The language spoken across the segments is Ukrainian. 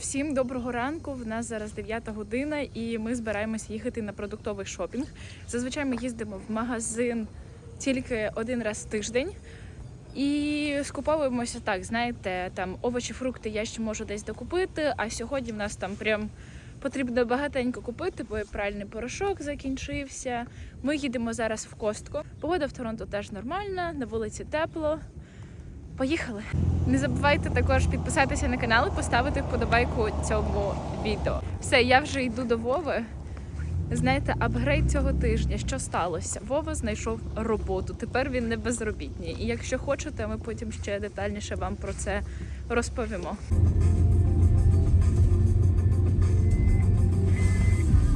Всім доброго ранку. В нас зараз 9 година, і ми збираємось їхати на продуктовий шопінг. Зазвичай ми їздимо в магазин тільки один раз в тиждень. І скуповуємося так, знаєте, там овочі, фрукти я ще можу десь докупити. А сьогодні в нас там прям потрібно багатенько купити, бо пральний порошок закінчився. Ми їдемо зараз в Костко. Погода в Торонто теж нормальна, на вулиці тепло. Поїхали! Не забувайте також підписатися на канал і поставити вподобайку цьому відео. Все, я вже йду до Вови. Знаєте, апгрейд цього тижня, що сталося? Вова знайшов роботу. Тепер він не безробітний. І якщо хочете, ми потім ще детальніше вам про це розповімо.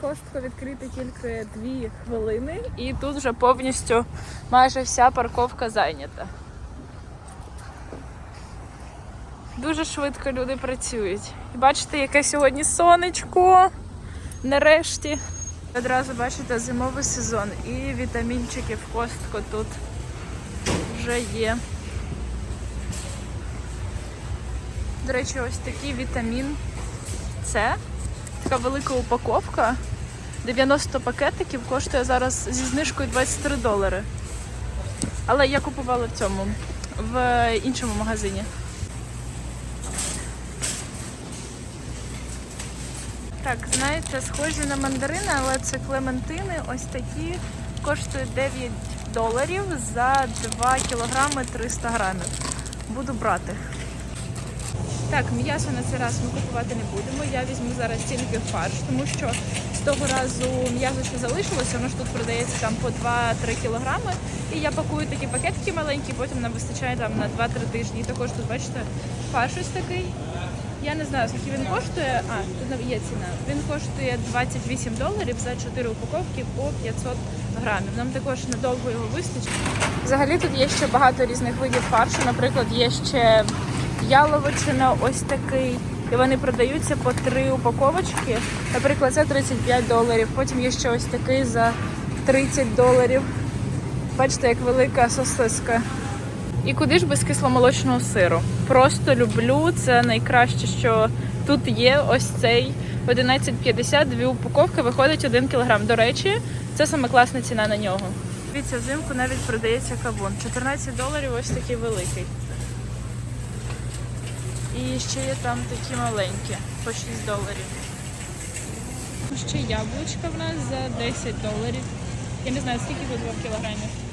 Костко відкрити тільки дві хвилини, і тут вже повністю майже вся парковка зайнята. Дуже швидко люди працюють. І бачите, яке сьогодні сонечко. Нарешті. Одразу бачите зимовий сезон і вітамінчики в костку тут вже є. До речі, ось такий вітамін С. Така велика упаковка. 90 пакетиків коштує зараз зі знижкою 23 долари. Але я купувала в цьому, в іншому магазині. Так, знаєте, схожі на мандарини, але це клементини. Ось такі коштують 9 доларів за 2 кілограми 300 грамів. Буду брати. Так, м'ясо на цей раз ми купувати не будемо. Я візьму зараз тільки фарш, тому що з того разу м'ясо, що залишилося, воно ж тут продається там по 2-3 кілограми. І я пакую такі пакетики маленькі, потім нам вистачає там на 2-3 тижні. І також тут, бачите, фарш ось такий. Я не знаю, скільки він коштує. А, тут є ціна. Він коштує 28 доларів за 4 упаковки по 500 грамів. Нам також надовго його вистачить. Взагалі тут є ще багато різних видів фаршу. Наприклад, є ще яловичина, ось такий. І вони продаються по три упаковочки. Наприклад, це 35 доларів. Потім є ще ось такий за 30 доларів. Бачите, як велика сосиска. І куди ж без кисломолочного сиру? Просто люблю. Це найкраще, що тут є. Ось цей 11,50, дві упаковки, виходить 1 кг. До речі, це саме класна ціна на нього. Дивіться, взимку навіть продається кавун. 14 доларів ось такий великий. І ще є там такі маленькі, по 6 доларів. Ще яблучка в нас за 10 доларів. Я не знаю, скільки тут 2 кілограмів.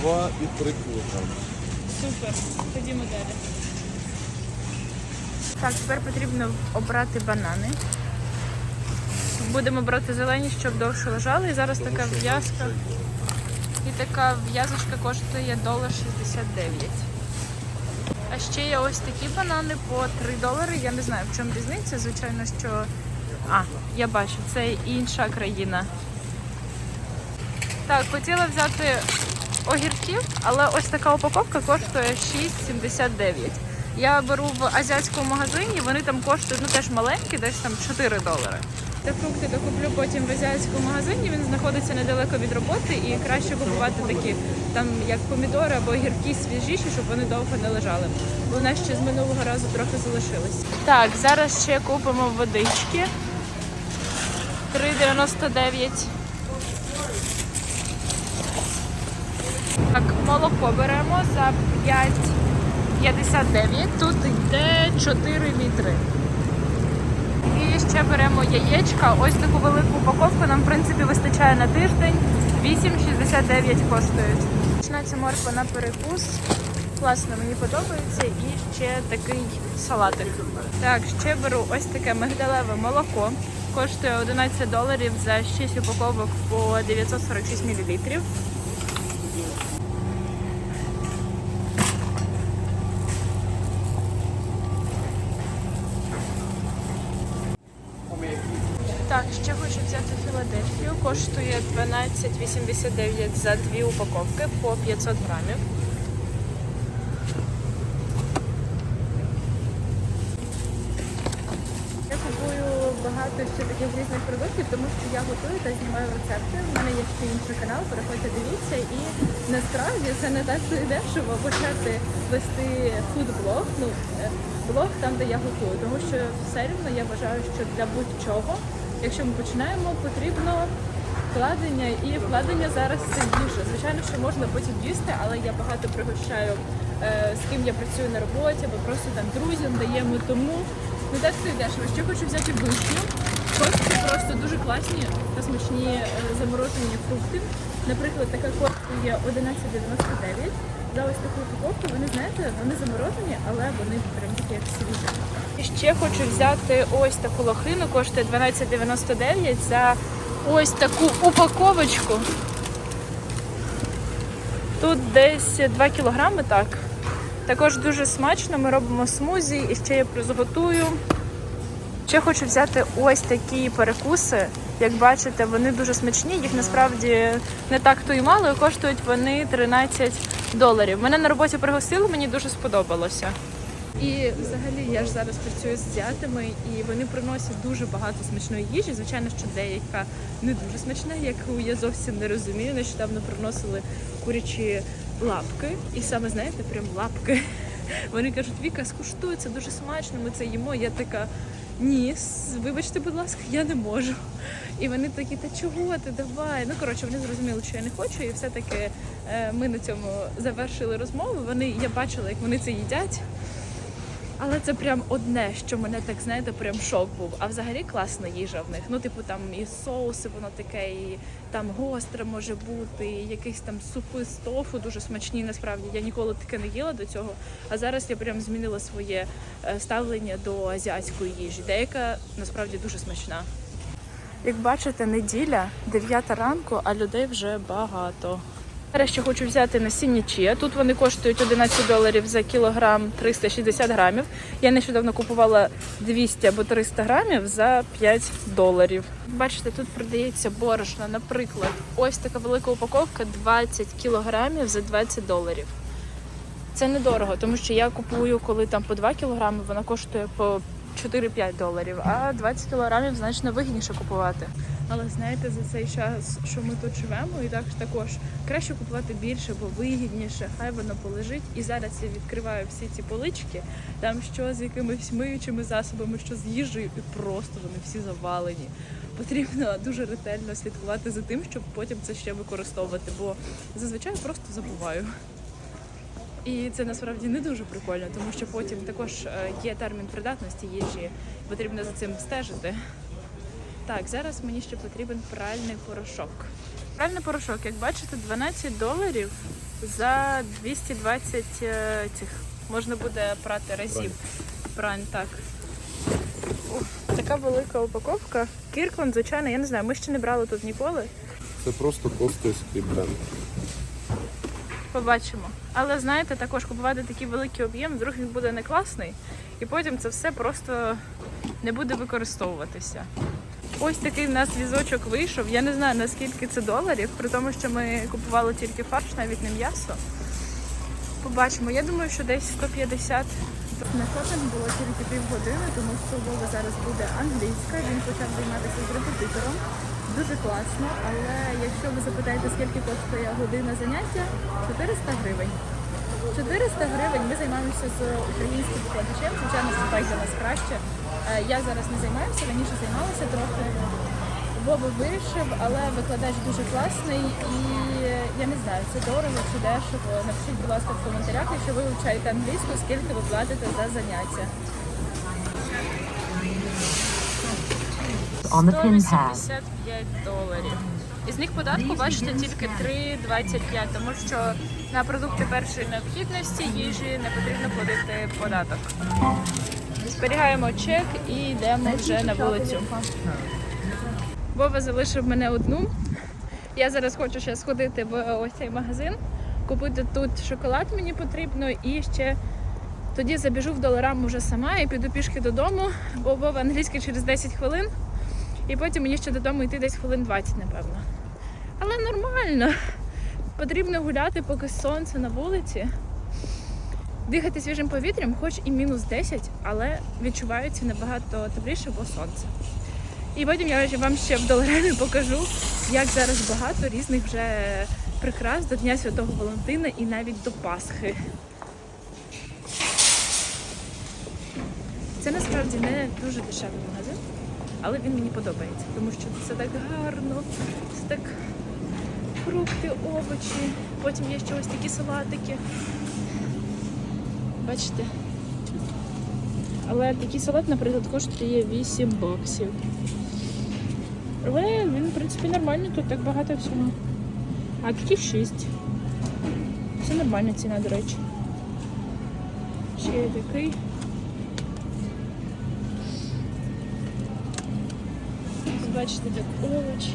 2 і 3 кілограми. Супер, ходімо далі. Так, тепер потрібно обрати банани. Будемо брати зелені, щоб довше лежали. І зараз така в'язка. І така в'язочка коштує долар 69. А ще є ось такі банани по 3 долари. Я не знаю, в чому різниця. Звичайно, що. А, я бачу, це інша країна. Так, хотіла взяти огірків, але ось така упаковка коштує 6,79. Я беру в азіатському магазині, вони там коштують ну теж маленькі, десь там 4 долари. Та фрукти докуплю потім в азіатському магазині. Він знаходиться недалеко від роботи і краще купувати такі там як помідори або огірки свіжіші, щоб вони довго не лежали. Бо у нас ще з минулого разу трохи залишилось. Так, зараз ще купимо водички. 3,99. Так, молоко беремо за 5,59. Тут йде 4 літри. І ще беремо яєчка. Ось таку велику упаковку. Нам, в принципі, вистачає на тиждень. 8,69 коштують. Починається морква на перекус. Класно, мені подобається. І ще такий салатик. Так, ще беру ось таке мигдалеве молоко. Коштує 11 доларів за 6 упаковок по 946 мл. Коштує 12,89 за дві упаковки по 500 грамів. Я купую багато ще таких різних продуктів, тому що я готую та знімаю рецепти. У мене є ще інший канал, переходьте, дивіться. І насправді це не так дешево почати вести фудблог. Ну, е, блог там, де я готую, тому що все рівно я вважаю, що для будь-чого, якщо ми починаємо, потрібно вкладення і вкладення зараз це їжа. Звичайно, що можна потім їсти, але я багато пригощаю е, з ким я працюю на роботі, або просто там друзям даємо. Тому не так все дешево. Ще хочу взяти вишню. Костки просто дуже класні та смачні е, заморожені фрукти. Наприклад, така коштує 11,99. За ось таку упаковку, вони знаєте, вони заморожені, але вони прям такі як свіжі. І ще хочу взяти ось таку лохину, коштує 12,99 за ось таку упаковочку. Тут десь 2 кілограми, так. Також дуже смачно, ми робимо смузі і ще я приготую. Ще хочу взяти ось такі перекуси. Як бачите, вони дуже смачні, їх насправді не так то і мало, і коштують вони 13 доларів. Мене на роботі пригостили, мені дуже сподобалося. І взагалі я ж зараз працюю з азіатами, і вони приносять дуже багато смачної їжі. Звичайно, що деяка не дуже смачна, яку я зовсім не розумію. Нещодавно приносили курячі лапки, і саме знаєте, прям лапки. Вони кажуть, Віка, скуштуй, це дуже смачно, ми це їмо. Я така. Ні, вибачте, будь ласка, я не можу. І вони такі, та чого ти давай? Ну коротше, вони зрозуміли, що я не хочу, і все-таки е, ми на цьому завершили розмову. Вони я бачила, як вони це їдять. Але це прям одне, що мене так знаєте, прям шок був. А взагалі класна їжа в них. Ну, типу, там і соуси, воно таке, і там гостре може бути, і якісь там супи з тофу дуже смачні. Насправді я ніколи таке не їла до цього. А зараз я прям змінила своє е, ставлення до азіатської їжі. Деяка насправді дуже смачна. Як бачите, неділя, 9 ранку, а людей вже багато. Зараз ще хочу взяти насіння чія. Тут вони коштують 11 доларів за кілограм 360 грамів. Я нещодавно купувала 200 або 300 грамів за 5 доларів. Бачите, тут продається борошно, наприклад, ось така велика упаковка 20 кілограмів за 20 доларів. Це недорого, тому що я купую, коли там по 2 кілограми, вона коштує по 4-5 доларів, а 20 кілограмів значно вигідніше купувати. Але знаєте, за цей час, що ми тут живемо, і так також краще купувати більше, бо вигідніше, хай воно полежить. І зараз я відкриваю всі ці полички, там що з якимись миючими засобами, що з їжею, і просто вони всі завалені. Потрібно дуже ретельно слідкувати за тим, щоб потім це ще використовувати, бо зазвичай просто забуваю. І це насправді не дуже прикольно, тому що потім також е, є термін придатності їжі, потрібно за цим стежити. Так, зараз мені ще потрібен пральний порошок. Пральний порошок, як бачите, 12 доларів за 220 е, цих. Можна буде прати разів. Прань, так. Ух, така велика упаковка. Кіркланд, звичайно, я не знаю, ми ще не брали тут ніколи. Це просто костовський бренд. Побачимо. Але знаєте, також купувати такий великий об'єм, вдруг він буде не класний, і потім це все просто не буде використовуватися. Ось такий в нас візочок вийшов. Я не знаю наскільки це доларів, при тому, що ми купували тільки фарш, навіть не м'ясо. Побачимо. Я думаю, що десь 150. На шопінг було тільки півгодини, тому що Вова зараз буде англійська. Він почав займатися з репетитором. Дуже класно, але якщо ви запитаєте, скільки коштує година заняття, 400 гривень. 400 гривень ми займаємося з українським викладачем. Звичайно, що так для нас краще. Е, Я зараз не займаюся, раніше займалася трохи. Вова вирішив, але викладач дуже класний і е, я не знаю, це дорого чи дешево. Напишіть, будь ласка, в коментарях, якщо ви вивчаєте англійську, скільки ви платите за заняття. on the pin pad. 185 доларів. Із них податку бачите тільки 3,25, тому що на продукти першої необхідності їжі не потрібно платити податок. Зберігаємо чек і йдемо вже на вулицю. Вова залишив мене одну. Я зараз хочу ще сходити в ось цей магазин, купити тут шоколад мені потрібно і ще тоді забіжу в доларам уже сама і піду пішки додому, бо Вова англійський через 10 хвилин. І потім мені ще додому йти десь хвилин 20, напевно. Але нормально. Потрібно гуляти, поки сонце на вулиці. Дихати свіжим повітрям, хоч і мінус 10, але відчувається набагато тепліше, бо сонце. І потім я вам ще в доларамі покажу, як зараз багато різних вже прикрас до Дня Святого Валентина і навіть до Пасхи. Це насправді не дуже дешевий магазин, але він мені подобається, тому що це так гарно, це так фрукти, овочі. Потім є ще ось такі салатики. Бачите? Але такий салат, наприклад, коштує 8 баксів. Але він, в принципі, нормальний, тут так багато всього. А такі 6. Це нормальна ціна, до речі. Ще є такий. Бачите, так овочі.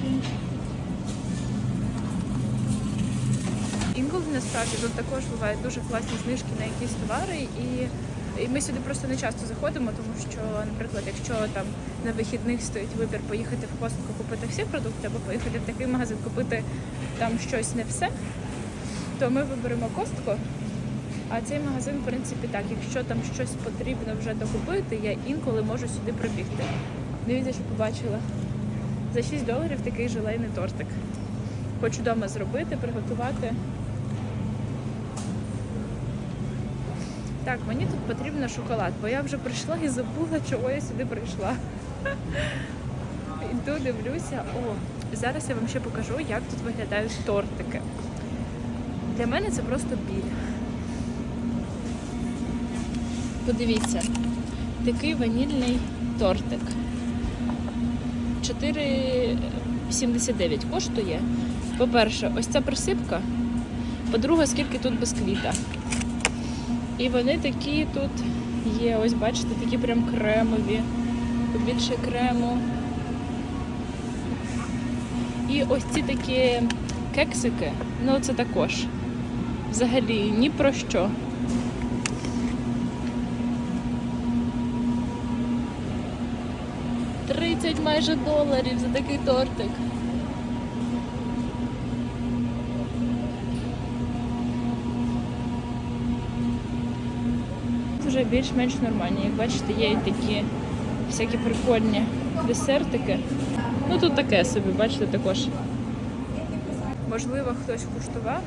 Інколи насправді тут також бувають дуже класні знижки на якісь товари, і, і ми сюди просто не часто заходимо, тому що, наприклад, якщо там на вихідних стоїть вибір поїхати в Костко купити всі продукти, або поїхати в такий магазин купити там щось не все, то ми виберемо Костко. А цей магазин, в принципі, так, якщо там щось потрібно вже докупити, я інколи можу сюди прибігти. Дивіться, що побачила. За 6 доларів такий желейний тортик. Хочу вдома зробити, приготувати. Так, мені тут потрібен шоколад, бо я вже прийшла і забула, чого я сюди прийшла. Йду, дивлюся. О, зараз я вам ще покажу, як тут виглядають тортики. Для мене це просто біль. Подивіться, такий ванільний тортик. 4,79 коштує. По-перше, ось ця присипка. По-друге, скільки тут бісквіта. І вони такі тут є, ось бачите, такі прям кремові, побільше крему. І ось ці такі кексики, ну це також. Взагалі ні про що. Тридцять майже доларів за такий тортик. Вже більш-менш нормальні. Як бачите, є і такі всякі прикольні десертики. Ну тут таке собі, бачите, також. Можливо, хтось куштував.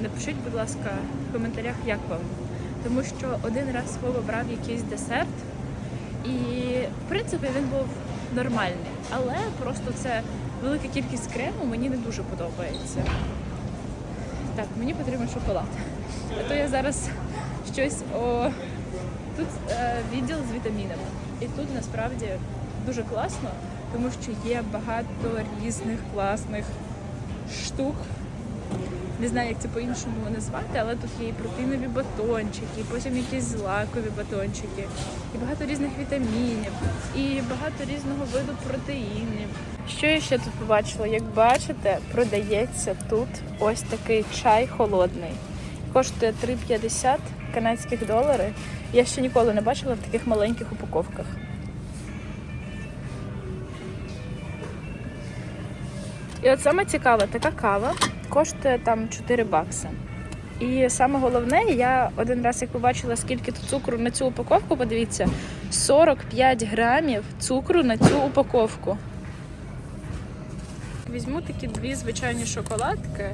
Напишіть, будь ласка, в коментарях, як вам. Тому що один раз Вова брав якийсь десерт, і в принципі він був нормальний. Але просто це велика кількість крему мені не дуже подобається. Так, мені потрібен шоколад. А то я зараз щось о. Тут е, відділ з вітамінами. І тут насправді дуже класно, тому що є багато різних класних штук. Не знаю, як це по-іншому назвати, але тут є і протеїнові батончики, і потім якісь злакові батончики, і багато різних вітамінів, і багато різного виду протеїнів. Що я ще тут побачила? Як бачите, продається тут ось такий чай холодний. Коштує 3,50 канадських доларів. Я ще ніколи не бачила в таких маленьких упаковках. І от саме цікаве, така кава коштує там 4 бакси. І саме головне, я один раз як побачила, скільки тут цукру на цю упаковку, подивіться, 45 грамів цукру на цю упаковку. Візьму такі дві звичайні шоколадки.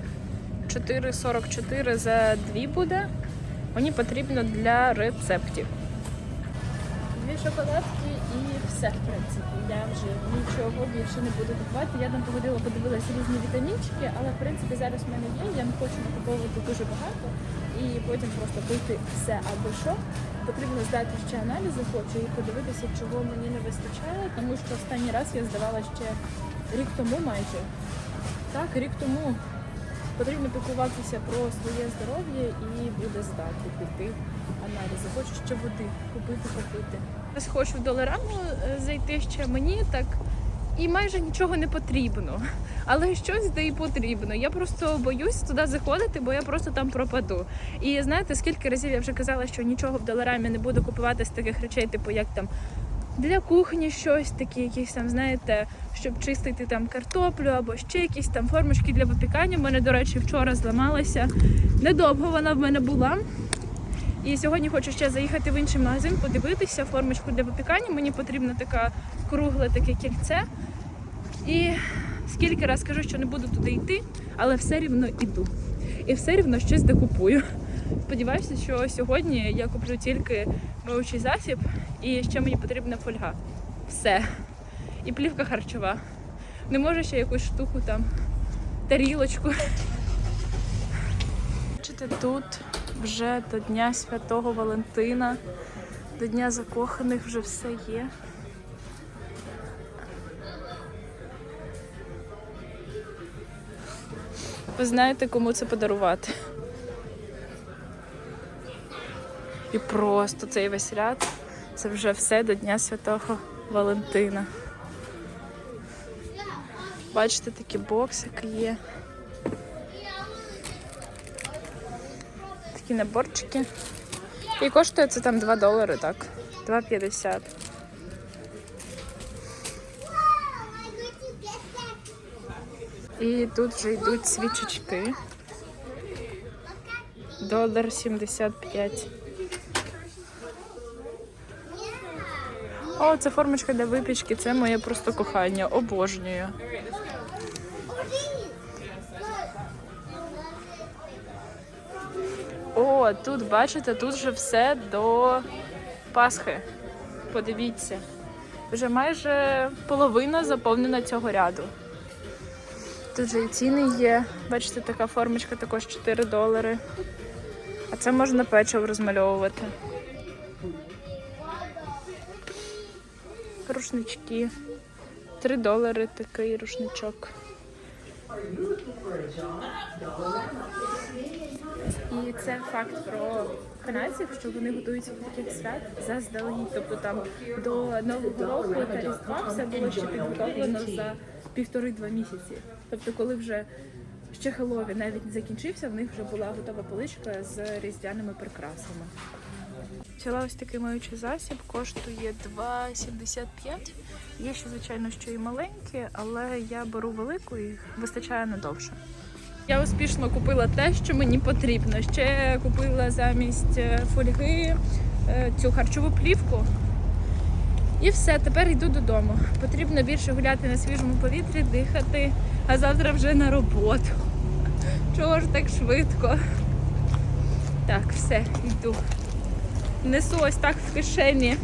4,44 за дві буде. Мені потрібно для рецептів. Дві шоколадки і все, в принципі. Я вже нічого більше не буду купувати. Я там походила, подивилася різні вітамінчики, але в принципі зараз в мене є. Я не хочу накуповувати дуже багато і потім просто пити все або що. Потрібно здати ще аналізи, хочу і подивитися, чого мені не вистачає, тому що останній раз я здавала ще рік тому майже. Так, рік тому потрібно піклуватися про своє здоров'я і буде здати піти аналізи. Хочу ще води купити, попити. Зараз хочу в долараму е, зайти ще мені так. І майже нічого не потрібно, але щось де і потрібно. Я просто боюсь туди заходити, бо я просто там пропаду. І знаєте, скільки разів я вже казала, що нічого в доларамі не буду купувати з таких речей, типу як там для кухні щось, такі якісь там, знаєте, щоб чистити там картоплю або ще якісь там формочки для випікання. У мене, до речі, вчора зламалася. Недовго вона в мене була. І сьогодні хочу ще заїхати в інший магазин, подивитися формочку для випікання. Мені потрібно така кругле таке кільце. І скільки раз кажу, що не буду туди йти, але все рівно іду. І все рівно щось докупую. Сподіваюся, що сьогодні я куплю тільки миючий засіб і ще мені потрібна фольга. Все. І плівка харчова. Не можу ще якусь штуку там, тарілочку. Бачите, тут вже до Дня Святого Валентина, до Дня закоханих вже все є. Ви знаєте, кому це подарувати. І просто цей весь ряд це вже все до Дня Святого Валентина. Бачите, такі боксики є. Такі наборчики. І коштує це там 2 долари, так. 2,50. І тут вже йдуть свічечки. Долар 75. О, це формочка для випічки. Це моє просто кохання. Обожнюю. О, тут бачите, тут вже все до Пасхи. Подивіться. Вже майже половина заповнена цього ряду. Тут же і ціни є. Бачите, така формочка також 4 долари. А це можна печиво розмальовувати. Рушнички. 3 долари такий рушничок. І це факт про канадців, що вони готуються до таких свят заздалегідь. Тобто там до Нового року та Різдва все було ще підготовлено за півтори-два місяці. Тобто, коли вже ще Хеллоуін навіть не закінчився, в них вже була готова поличка з різдвяними прикрасами. Взяла ось такий миючий засіб, коштує 2,75. Є ще, звичайно, що і маленькі, але я беру велику і вистачає надовше. Я успішно купила те, що мені потрібно. Ще купила замість е, фольги е, цю харчову плівку. І все, тепер йду додому. Потрібно більше гуляти на свіжому повітрі, дихати, а завтра вже на роботу. Чого ж так швидко? Так, все, йду. Несу ось так в кишені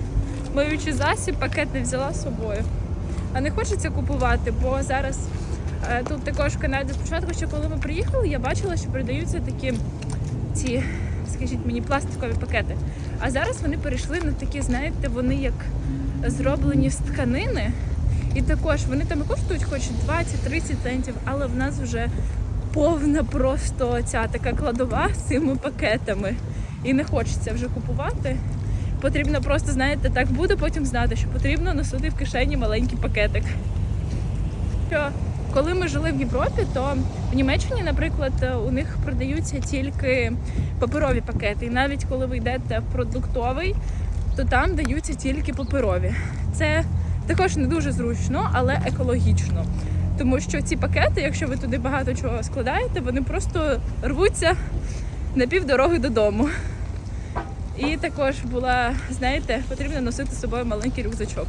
миючий засіб, пакет не взяла з собою. А не хочеться купувати, бо зараз е, тут також в Канаді спочатку, ще коли ми приїхали, я бачила, що продаються такі ці, скажіть мені, пластикові пакети. А зараз вони перейшли на такі, знаєте, вони як зроблені з тканини. І також вони там коштують хоч 20-30 центів, але в нас вже повна просто ця така кладова з цими пакетами. І не хочеться вже купувати. Потрібно просто, знаєте, так буде потім знати, що потрібно носити в кишені маленький пакетик. Що коли ми жили в Європі, то в Німеччині, наприклад, у них продаються тільки паперові пакети. І навіть коли ви йдете в продуктовий, то там даються тільки паперові. Це також не дуже зручно, але екологічно. Тому що ці пакети, якщо ви туди багато чого складаєте, вони просто рвуться на півдороги додому. І також була, знаєте, потрібно носити з собою маленький рюкзачок.